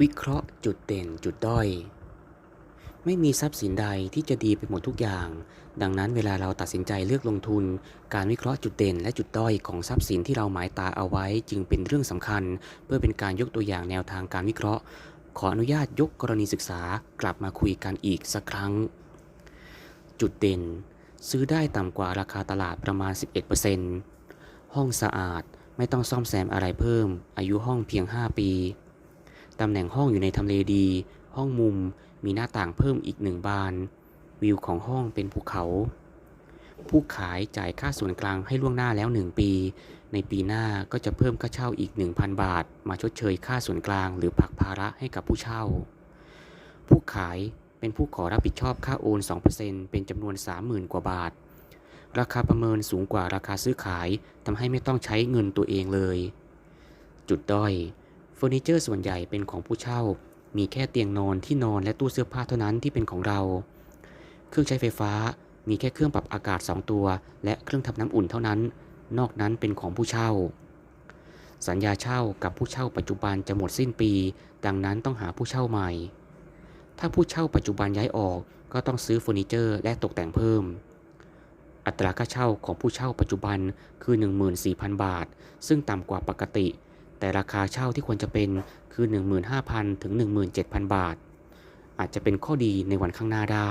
วิเคราะห์จุดเด่นจุดด้อย ไม่มีทรัพย์สินใดที่จะดีไปหมดทุกอย่าง ดังนั้นเวลาเราตัดสินใจเลือกลงทุน การวิเคราะห์จุดเด่นและจุดด้อยของทรัพย์สินที่เราหมายตาเอาไว้จึงเป็นเรื่องสำคัญ เพื่อเป็นการยกตัวอย่างแนวทางการวิเคราะห์ ขออนุญาตยกกรณีศึกษากลับมาคุยกันอีกสักครั้ง จุดเด่น ซื้อได้ต่ำกว่าราคาตลาดประมาณ 11%ห้องสะอาดไม่ต้องซ่อมแซมอะไรเพิ่ม อายุห้องเพียง 5 ปี ตำแหน่งห้องอยู่ในทำเลดี ห้องมุมมีหน้าต่างเพิ่มอีกหนึ่งบาน วิวของห้องเป็นภูเขา ผู้ขายจ่ายค่าส่วนกลางให้ล่วงหน้าแล้ว 1 ปี ในปีหน้าก็จะเพิ่มค่าเช่าอีก 1,000 บาท มาชดเชยค่าส่วนกลาง หรือผักภาระให้กับผู้เช่า ผู้ขายเป็นผู้ขอรับผิดชอบค่าโอน 2%เป็นจำนวน 30,000 กว่าบาท ราคาประเมินสูงกว่าราคาซื้อขายทำให้ไม่ต้องใช้เงินตัวเองเลย จุดด้อย อร์นิเจอร์ส่วนใหญ่เป็นของผู้เช่า มีแค่เตียงนอนที่นอนและตู้เสื้อผ้าเท่านั้นที่เป็นของเรา เครื่องใช้ไฟฟ้ามีแค่เครื่องปรับอากาศ 2 ตัว และเครื่องทำน้ำอุ่นเท่านั้น นอกนั้นเป็นของผู้เช่า สัญญาเช่ากับผู้เช่าปัจจุบันจะหมดสิ้นปี ดังนั้นต้องหาผู้เช่าใหม่ ถ้าผู้เช่าปัจจุบันย้ายออกก็ต้องซื้อเฟอร์นิเจอร์และตกแต่งเพิ่ม อัตราค่าเช่าของผู้เช่าปัจจุบันคือ 14,000 บาท ซึ่งต่ำกว่าปกติ แต่ราคาเช่าที่ควรจะเป็นคือ 15,000 ถึง 17,000 บาท อาจจะเป็นข้อดีในวันข้างหน้าได้